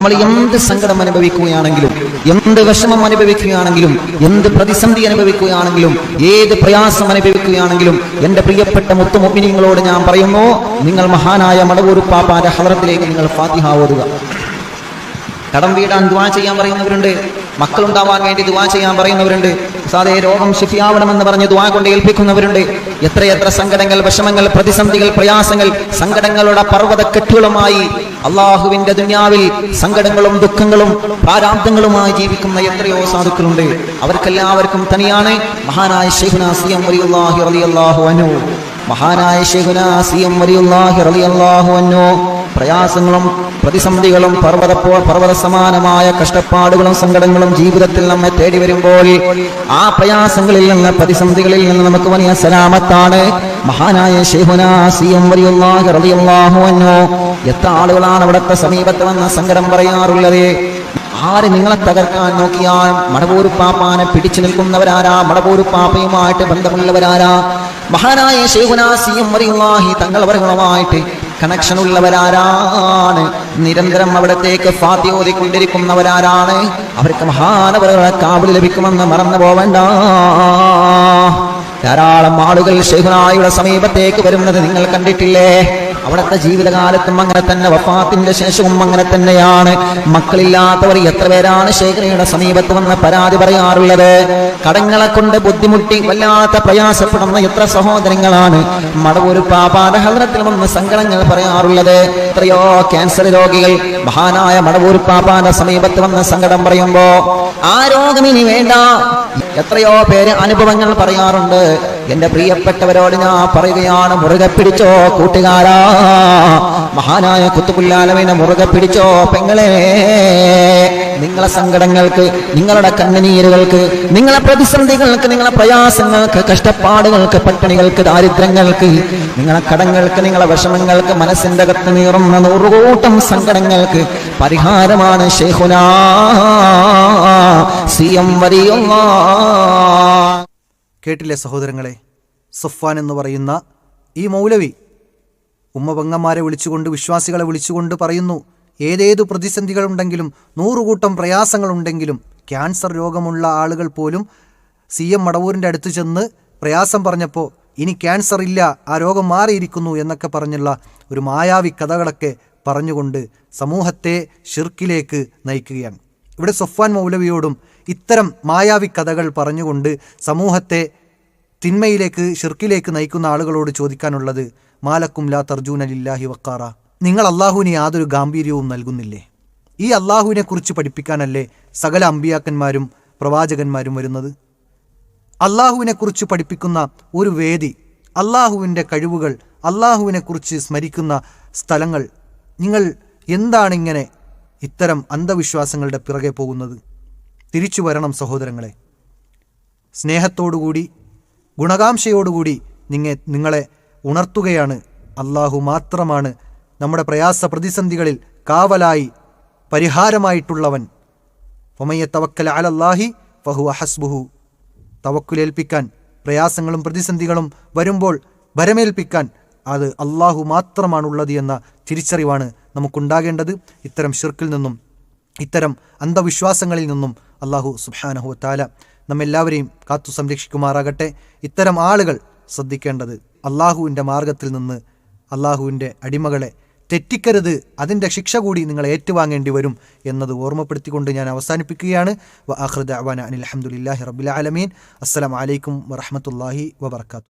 നമ്മൾ എന്ത് സങ്കടം അനുഭവിക്കുകയാണെങ്കിലും എന്ത് വിഷമം അനുഭവിക്കുകയാണെങ്കിലും എന്ത് പ്രതിസന്ധി അനുഭവിക്കുകയാണെങ്കിലും ഏത് പ്രയാസം അനുഭവിക്കുകയാണെങ്കിലും എന്റെ പ്രിയപ്പെട്ട മുത്തുമൊപ്പിനിങ്ങളോട് ഞാൻ പറയുന്നു നിങ്ങൾ മഹാനായ മടവൂർ പാപ്പാന്റെ ഹവറത്തിലേക്ക് നിങ്ങൾ ഫാത്തിഹ ഓതുക. കടം വീടാൻ ദുവാ ചെയ്യാൻ പറയുന്നവരുണ്ട് മക്കളുണ്ടാവാൻ വേണ്ടി ദുവാ ചെയ്യാൻ പറയുന്നവരുണ്ട് സാധേ രോഗം ശിഫിയാവണമെന്ന് പറഞ്ഞ് ദുവാ കൊണ്ട് ഏൽപ്പിക്കുന്നവരുണ്ട്. എത്രയെത്ര സങ്കടങ്ങൾ വിഷമങ്ങൾ പ്രതിസന്ധികൾ പ്രയാസങ്ങൾ സങ്കടങ്ങളുടെ പർവത കെട്ടുകളുമായി അള്ളാഹുവിന്റെ ദുനിയാവിൽ സങ്കടങ്ങളും ദുഃഖങ്ങളും പ്രാരാബ്ദങ്ങളുമായി ജീവിക്കുന്ന എത്രയോ സാധുക്കളുണ്ട്. അവർക്കെല്ലാവർക്കും തനിയാണ്. മഹാനായ ഷെയ്ഖുന മഹാനായ ഷെയ്ഖുന പ്രയാസങ്ങളും പ്രതിസന്ധികളും പർവതപ്പോ പർവത സമാനമായ കഷ്ടപ്പാടുകളും സങ്കടങ്ങളും ജീവിതത്തിൽ നമ്മെ തേടി വരുമ്പോൾ ആ പ്രയാസങ്ങളിൽ നിന്ന് പ്രതിസന്ധികളിൽ നിന്ന് നമുക്ക് വലിയ സലാമത്താണ്. മഹാനായ ഷെയ്ഹുനാസിയംഹു എത്ര ആളുകളാണ് അവിടുത്തെ സമീപത്ത് വന്ന സങ്കടം പറയാറുള്ളത്? ആര് നിങ്ങളെ തകർക്കാൻ നോക്കിയാൽ മടവൂരുപ്പാപ്പാനെ പിടിച്ചു നിൽക്കുന്നവരാരാ? മടവൂരുപ്പാപ്പയുമായിട്ട് ബന്ധമുള്ളവരാരാ? മഹാനായ ഷെയ്ഹുനാസിയും തങ്ങൾ വർഗളമായിട്ട് കണക്ഷൻ ഉള്ളവരാരാണ്. നിരന്തരം അവിടത്തേക്ക് ഫാത്തി ഓതിക്കൊണ്ടിരിക്കുന്നവരാരാണ്. അവർക്ക് മഹാനവരുടെ കാവൽ ലഭിക്കുമെന്ന് മറന്നു പോവണ്ട. ധാരാളം ആളുകൾ ഷെഹുനായുടെ സമീപത്തേക്ക് വരുന്നത് നിങ്ങൾ കണ്ടിട്ടില്ലേ? അവിടുത്തെ ജീവിതകാലത്തും അങ്ങനെ തന്നെ വഫാത്തിന്റെ ശേഷവും അങ്ങനെ തന്നെയാണ്. മക്കളില്ലാത്തവർ എത്ര പേരാണ് ശേഖരയുടെ സമീപത്ത് വന്ന് പരാതി പറയാറുള്ളത്? കടങ്ങളെ കൊണ്ട് ബുദ്ധിമുട്ടി വല്ലാത്ത പ്രയാസപ്പെടുന്ന എത്ര സഹോദരങ്ങളാണ്? മടവൂർ പാപാന വന്ന് സങ്കടങ്ങൾ പറയാറുള്ളത്. എത്രയോ ക്യാൻസർ രോഗികൾ മഹാനായ മടവൂർ പാപ്പാന്റെ സമീപത്ത് വന്ന് സങ്കടം പറയുമ്പോ ആ രോഗം ഇനി വേണ്ട. എത്രയോ പേര് അനുഭവങ്ങൾ പറയാറുണ്ട്. എന്റെ പ്രിയപ്പെട്ടവരോട് ഞാൻ പറയുകയാണ് മുറുകെ പിടിച്ചോ കൂട്ടുകാരാ. മഹാനായ കുത്തുപുല്ലാലവിനെ മുറുകെ പിടിച്ചോ പെങ്ങളെ. നിങ്ങളെ സങ്കടങ്ങൾക്ക് നിങ്ങളുടെ കണ്ണുനീരുകൾക്ക് നിങ്ങളെ പ്രതിസന്ധികൾക്ക് നിങ്ങളെ പ്രയാസങ്ങൾക്ക് കഷ്ടപ്പാടുകൾക്ക് പട്ടിണികൾക്ക് ദാരിദ്ര്യങ്ങൾക്ക് നിങ്ങളെ കടങ്ങൾക്ക് നിങ്ങളെ വിഷമങ്ങൾക്ക് മനസ്സിന്റെ അകത്ത് നീറുന്ന നൂറുകൂട്ടം സങ്കടങ്ങൾക്ക് പരിഹാരമാണ് ഷെയ്ഖുനാ സി എം വരിയുള്ള കേട്ടില്ലേ സഹോദരങ്ങളെ? സുഫാൻ എന്ന് പറയുന്ന ഈ മൗലവി ഉമ്മ വിളിച്ചുകൊണ്ട് വിശ്വാസികളെ വിളിച്ചുകൊണ്ട് പറയുന്നു ഏതേതു പ്രതിസന്ധികളുണ്ടെങ്കിലും നൂറുകൂട്ടം പ്രയാസങ്ങളുണ്ടെങ്കിലും ക്യാൻസർ രോഗമുള്ള ആളുകൾ പോലും സി എം മടവൂരിന്റെ അടുത്ത് ചെന്ന് പ്രയാസം പറഞ്ഞപ്പോൾ ഇനി ക്യാൻസർ ഇല്ല ആ രോഗം മാറിയിരിക്കുന്നു എന്നൊക്കെ പറഞ്ഞുള്ള ഒരു മായാവി കഥകളൊക്കെ പറഞ്ഞുകൊണ്ട് സമൂഹത്തെ ഷിർക്കിലേക്ക് നയിക്കുകയാണ്. ഇവിടെ സൊഫാൻ മൗലവിയോടും ഇത്തരം മായാവി കഥകൾ പറഞ്ഞുകൊണ്ട് സമൂഹത്തെ തിന്മയിലേക്ക് ഷിർക്കിലേക്ക് നയിക്കുന്ന ആളുകളോട് ചോദിക്കാനുള്ളത് മാലക്കും ലാ തർജൂൻ അലില്ലാഹി വക്കാറ. നിങ്ങൾ അള്ളാഹുവിന് യാതൊരു ഗാംഭീര്യവും നൽകുന്നില്ലേ? ഈ അള്ളാഹുവിനെ കുറിച്ച് പഠിപ്പിക്കാനല്ലേ സകല അമ്പിയാക്കന്മാരും പ്രവാചകന്മാരും വരുന്നത്? അള്ളാഹുവിനെ കുറിച്ച് പഠിപ്പിക്കുന്ന ഒരു വേദി അള്ളാഹുവിന്റെ കഴിവുകൾ അള്ളാഹുവിനെ കുറിച്ച് സ്മരിക്കുന്ന സ്ഥലങ്ങൾ നിങ്ങൾ എന്താണ് ഇങ്ങനെ ഇത്തരം അന്ധവിശ്വാസങ്ങളുടെ പിറകെ പോകുന്നത്. തിരിച്ചു വരണം സഹോദരങ്ങളെ. സ്നേഹത്തോടുകൂടി ഗുണകാംക്ഷയോടുകൂടി നിങ്ങെ നിങ്ങളെ ഉണർത്തുകയാണ് അള്ളാഹു മാത്രമാണ് നമ്മുടെ പ്രയാസ പ്രതിസന്ധികളിൽ കാവലായി പരിഹാരമായിട്ടുള്ളവൻ. ഒമയ്യ തവക്കൽ അലല്ലാഹി ഫഹു അഹസ്ബുഹു തവക്കുലേൽപ്പിക്കാൻ പ്രയാസങ്ങളും പ്രതിസന്ധികളും വരുമ്പോൾ ഭരമേൽപ്പിക്കാൻ അത് അള്ളാഹു മാത്രമാണുള്ളത് എന്ന തിരിച്ചറിവാണ് നമുക്കുണ്ടാകേണ്ടത് ഇത്തരം ഷിർക്കിൽ നിന്നും ഇത്തരം അന്ധവിശ്വാസങ്ങളിൽ നിന്നും അള്ളാഹു സുബാനഹു താല നമ്മെല്ലാവരെയും കാത്തു സംരക്ഷിക്കുമാറാകട്ടെ. ഇത്തരം ആളുകൾ ശ്രദ്ധിക്കേണ്ടത് അള്ളാഹുവിന്റെ മാർഗത്തിൽ നിന്ന് അള്ളാഹുവിന്റെ അടിമകളെ തെറ്റിക്കരുത് അതിന്റെ ശിക്ഷ കൂടി നിങ്ങൾ ഏറ്റുവാങ്ങേണ്ടി വരും എന്നത് ഓർമ്മപ്പെടുത്തിക്കൊണ്ട് ഞാൻ അവസാനിപ്പിക്കുകയാണ്. വ ആഹ്റദ് അവാന അനിൽ അഹമ്മദില്ലാഹി റബുല ആലമീൻ. അസ്സലാം വലൈക്കും വറഹമത്തല്ലാഹി വബർക്കാത്തു